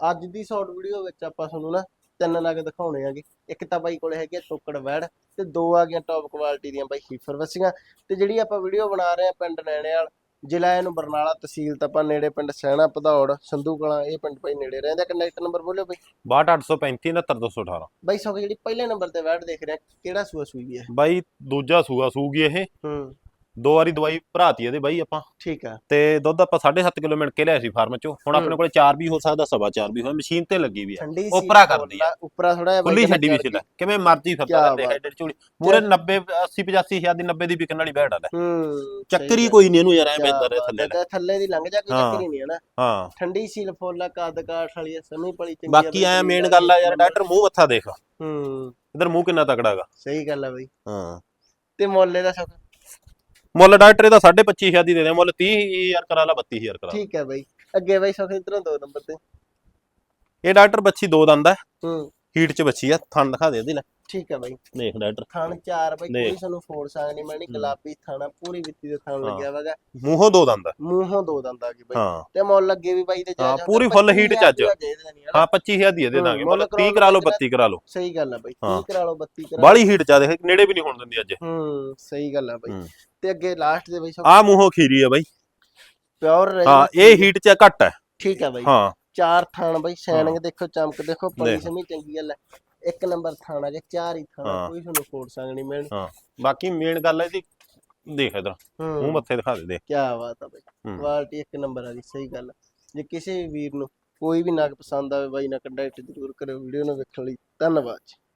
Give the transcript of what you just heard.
ਅੱਜ ਦੀ short video ਵਿੱਚ ਆਪਾਂ ਤੁਹਾਨੂੰ ਨਾ ਤਿੰਨ ਨਗ ਦਿਖਾਉਣੇ ਆਗੇ ਇੱਕ ਤਾਂ ਬਾਈ ਕੋਲੇ ਹੈਗੇ ਟੋਕੜ ਵੈੜ ਤੇ ਦੋ ਆ ਗਈਆਂ ਟੌਪ ਕੁਆਲਿਟੀ ਦੀਆਂ ਬਾਈ ਹੀਫਰ ਵਸੀਆਂ। ਤੇ ਜਿਹੜੀ ਆਪਾਂ ਵੀਡੀਓ ਬਣਾ ਰਹੇ ਆ ਪਿੰਡ ਨੈਣੇਵਾਲ ਜ਼ਿਲ੍ਹਾ ਇਹਨੂੰ ਬਰਨਾਲਾ ਤਹਿਸੀਲ ਤਾਂ ਆਪਾਂ ਨੇੜੇ ਪਿੰਡ ਸੈਣਾ ਭਦੌੜ ਸੰਧੂ ਕਲਾਂ ਇਹ ਪਿੰਡ ਬਾਈ ਨੇੜੇ ਰਹਿੰਦਾ ਕੰਟੈਕਟ ਨੰਬਰ ਬੋਲਿਓ ਬਾਈ। 62835 69218 ਬਾਈ ਸੋ ਜਿਹੜੀ ਪਹਿਲੇ ਨੰਬਰ ਤੇ ਵੈੜ ਦੇਖ ਰਹੇ ਕਿਹੜਾ ਸੂਆ ਸੂਈ ਹੈ? ਬਾਈ ਦੂਜਾ ਸੂਆ ਸੂਗੀ ਇਹ। ਹੂੰ। ਦੋ ਵਾਰੀ ਦਵਾਈ ਭਰਾਤੀ ਇਹਦੇ ਬਾਈ ਆਪਾਂ। ਠੀਕ ਆ। ਤੇ ਦੁੱਧ ਆਪਾਂ 7.5 ਕਿਲੋ ਮਿਣ ਕੇ ਲਿਆ ਸੀ ਫਾਰਮ ਚੋਂ। ਹੁਣ ਆਪਣੇ। ਕੋਲੇ 4 ਵੀ ਹੋ ਸਕਦਾ ਸਵਾ 4 ਵੀ ਹੋਏ। ਮਸ਼ੀਨ ਤੇ ਲੱਗੀ ਵੀ ਆ। ਠੰਡੀ ਉਪਰਾ ਕਰਦੀ ਆ। ਉਪਰਾ ਥੋੜਾ ਜਿਹਾ ਖੁੱਲੀ ਛੱਡੀ ਵੀ ਸੀ ਕਿਵੇਂ ਮਰਜ਼ੀ ਕਿਆ ਫਿਰਦਾ ਬਾਤ। ਹੈਡਰ ਝੂੜੀ ਪੂਰੇ 90 80 85 ਹਜ਼ਾਰ ਦੀ 90 ਦੀ ਵਿਕਣ ਵਾਲੀ ਬੈਠ ਲੈ ਹੂੰ ਚੱਕਰ ਕੋਈ ਨਹੀਂ ਇਹਨੂੰ ਯਾਰ ਐ ਪੈਂਦਾ ਰਹੇ ਥੱਲੇ ਲੈ ਥੱਲੇ ਦੀ ਲੰਘ ਜਾ ਕੋਈ ਹਾਂ। ਚੱਕਰ ਹੀ। ਨਹੀਂ ਹੈ ਨਾ। ਹਾਂ। ਠੰਡੀ ਸੀਲ ਫੁੱਲ ਕੱਦ ਕਾਠ ਵਾਲੀ ਆ, ਸਮੀ ਪਲੀ ਚੰਗੀ ਬਾਕੀ ਐ ਮੇਨ ਗੱਲ ਆ ਯਾਰ ਡਾਕਟਰ ਮੂੰਹ ਮੱਥਾ ਦੇਖ। ਹੂੰ। ਇਧਰ ਮੂੰਹ ਕਿੰਨਾ ਤਕੜਾ ਹੈਗਾ। ਸਹੀ ਗੱਲ ਆ ਬਈ। ਹਾਂ। ਤੇ ਮੁੱਲ ਦਾ ਸੁੱਖ ਮੁੱਲ ਡਾਕਟਰ ਇਹਦਾ 2.5 ਹਜ਼ਾਰ ਦੀ ਦੇ ਦੇ ਮੁੱਲ 30000 ਕਰਾ ਲਾ 32000 ਕਰਾ ਲਾ। ਠੀਕ ਹੈ ਬਈ। ਅੱਗੇ ਬਈ ਸੁੱਖ ਇਧਰੋਂ ਦੋ ਨੰਬਰ ਤੇ। ਇਹ ਡਾਕਟਰ ਬੱਚੀ ਦੋ ਦੰਦ ਹੈ। ਹੂੰ। ਹੀਟ ਚ ਬੱਚੀ ਆ ਥਣ ਦਿਖਾ ਦੇ ਇਹਦੀ ਲੈ। ਠੀਕ ਹੈ ਬਈ। ਦੇਖ ਡਾਕਟਰ। ਥਣ ਚਾਰ ਬਈ। ਕੋਈ ਸਾਨੂੰ ਫੋਰਸ ਆ ਨਹੀਂ ਮੈਣੀ ਗੁਲਾਬੀ ਥਾਣਾ ਪੂਰੀ ਵਿੱਤੀ ਦੇ ਥਣ ਲੱਗਿਆ ਵਗਾ ਮੂੰਹੋਂ ਦੋ ਦੰਦ ਹੈ ਮੂੰਹੋਂ ਦੋ ਦੰਦ ਆ ਬਈ। ਹਾਂ। ਤੇ ਮੁੱਲ ਲੱਗੇ ਵੀ ਬਾਈ ਦੇ ਹਾਂ, ਜਾਇਜ਼ ਪੂਰੀ full heat ਚ ਅੱਜ। ਹਾਂ ਹਾਂ 25000 ਦੀ ਦੇ ਦਾਂਗੇ। ਹੂੰ, ਮੁੱਲ ਮੁੱਲ 30 ਕਰਾ ਲਓ 32 ਕਰਾ ਲਓ। ਸਹੀ ਗੱਲ ਆ ਬਈ ਹਾਂ। 30 ਕਰਾ ਲਓ 32 ਕਰਾ ਲਓ। ਬਾਲੀ ਹੀਟ ਚ ਆ ਦੇਖ ਨੇੜੇ ਵੀ ਨਹੀਂ ਹੋਣ ਦਿੰਦੀ ਅੱਜ। ਹੂੰ ਸਹੀ ਗੱਲ ਆ ਬਈ। ਹੂੰ। ਤੇ ਅੱਗੇ ਲਾਸਟ ਦੇ ਬਈ ਆ ਮੂੰਹੋਂ ਖੀਰੀ ਆ ਬਾਈ। ਪਿਓਰ ਹਾਂ ਇਹ ਹੀਟ ਚ ਘੱਟ ਹੈ ਠੀਕ ਆ ਬਈ। ਹਾਂ। ਚਾਰ ਥਾਣ ਬਈ ਸ਼ਾਇਨਿੰਗ ਦੇਖੋ ਚਮਕ ਦੇਖੋ। ਸਮੀ ਚੰਗੀ ਗੱਲ ਹੈ ਇੱਕ ਨੰਬਰ ਥਾਣ ਜੇ ਚਾਰ ਹੀ ਥਾਣ। ਕੋਈ ਤੁਹਾਨੂੰ ਫੋੜ ਸੰਗਣੀ ਮਿਲਣੀ ਹਾਂ ਬਾਕੀ ਮੇਨ ਗੱਲ ਹੈ ਇਹਦੀ ਦੇਖ ਇਧਰ ਮੂੰਹ ਮੱਥੇ ਦਿਖਾ ਦੇ ਦੇਖ ਕੀ ਬਾਤ ਆ ਬਈ। ਕੁਆਲਿਟੀ ਇੱਕ ਨੰਬਰ ਆ ਜੀ ਸਹੀ ਗੱਲ। ਜੇ ਕਿਸੇ ਵੀਰ ਨੂੰ ਕੋਈ ਵੀ ਨਗ ਪਸੰਦ ਆਵੇ ਬਾਈ ਨਾਲ ਕੰਟੈਕਟ ਜ਼ਰੂਰ ਕਰਿਓ ਵੀਡੀਓ ਨੂੰ ਵੇਖਣ ਲਈ ਧੰਨਵਾਦ ਜੀ